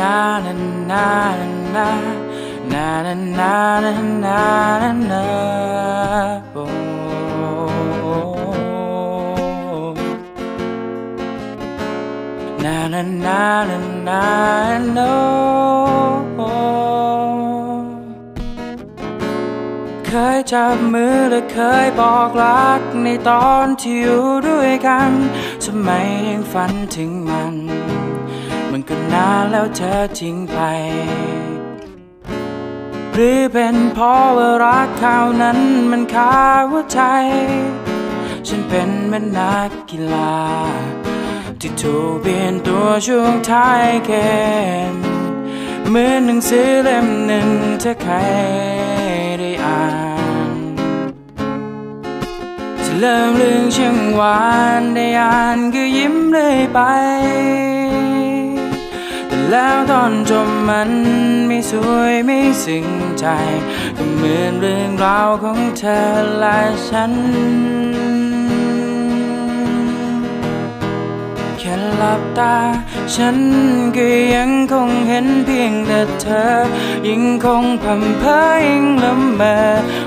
na na na na na na na na na na na oh. na na na na na no เคยจับมือและเคยบอกรักในตอนที่อยู่ด้วยกันทำไมยังฝันถึงมัน มันก็นานแล้วเธอทิ้งไป หรือเป็นเพราะว่ารักเขานั้นมันคาหัวใจ ฉันเป็นเหมือนนักกีฬา ที่ถูกเปลี่ยนตัวช่วงท้ายเกมเหมือนหนังสือเล่มหนึ่งถ้าใครได้อ่านจะเริ่มเรื่องช่างหวานได้อ่านก็ยิ้มเลยไป แล้วตอนจบมันไม่สวยไม่ซึ้งใจ ก็เหมือนเรื่องราวของเธอและฉันแค่หลับตา ฉันก็ยังคงเห็นเพียงแต่เธอยังคงพำเพอยังละเมอ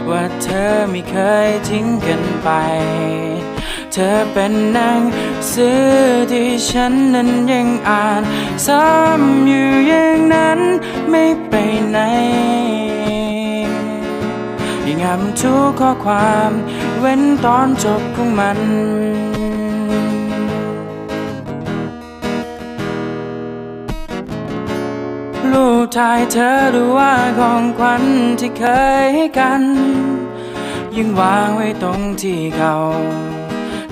ว่าเธอไม่เคยทิ้งกันไป เธอเป็นหนังสือที่ฉันนั้นยังอ่าน ซ้ำอยู่อย่างนั้นไม่ไปไหนยังอ่านทุกข้อความ เว้นตอนจบของมันรูปถ่ายเธอหรือว่าของขวัญที่เคยให้กัน ยังวางไว้ตรงที่เก่า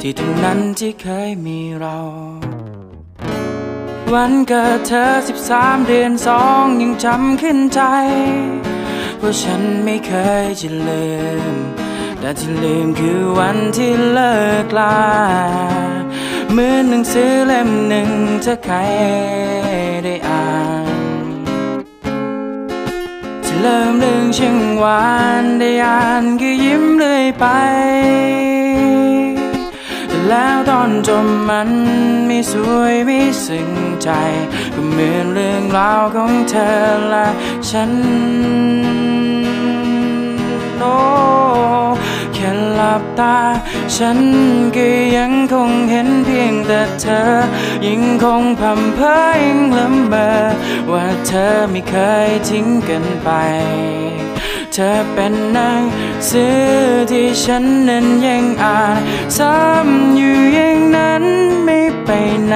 ที่ตรงนั้นที่เคยมีเรา วันเกิดเธอสิบสามเดือนสองยังจำขึ้นใจเพราะฉันไม่เคยจะลืม แต่ที่ลืมคือวันที่เลิกลาเหมือนหนังสือเล่มหนึ่งถ้าใครได้อ่านจะเริ่มเรื่องช่างหวานได้อ่านก็ยิ้มเลยไป แล้วตอนจบมันไม่สวยไม่ซึ้งใจ ก็เหมือนเรื่องราวของเธอและฉันโอ้แค่หลับตา ฉันก็ยังคงเห็นเพียงแต่เธอยังคงพำเพอยังละเมอว่าเธอไม่เคยทิ้งกันไป เธอเป็นหนังสือที่ฉันนั้นยังอ่านซ้ำอยู่อย่างนั้นไม่ไปไหน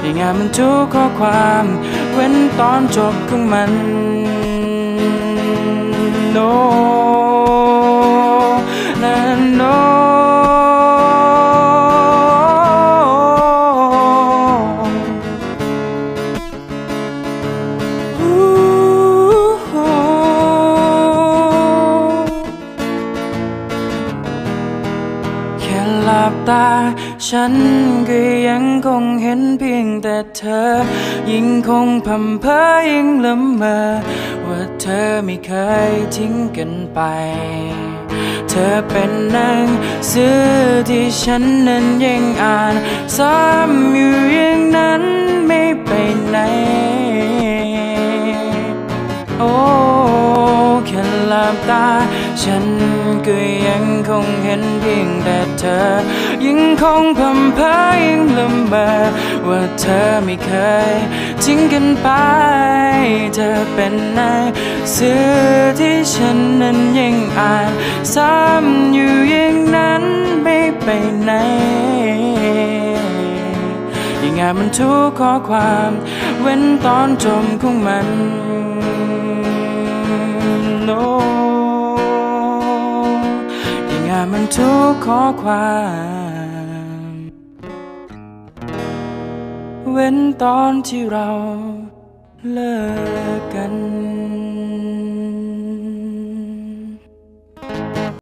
ในงานมันทุกข้อความ เว้นตอนจบของมัน no ฉันก็ยังคงเห็นเพียงแต่เธอ ยิ่งคงพำเพอยิ่งละเมอว่าเธอไม่เคยทิ้งกันไป เธอเป็นหนังสือที่ฉันนั้นยังอ่าน ซ้ำอยู่อย่างนั้นไม่ไปไหน โอ้แค่หลับตาฉัน ก็ยังคงเห็นเพียงแต่เธอ ยังคงพำเพ้อยังละเมอว่าเธอไม่เคยทิ้งกันไป เธอเป็นนังสือที่ฉันนั้นยังอ่านซ้ำอยู่อย่างนั้นไม่ไปไหนยังอ่านมันทุกข้อความ เว้นตอนจบของมัน ทุกข้อความ เว้นตอนที่เราเลิกกัน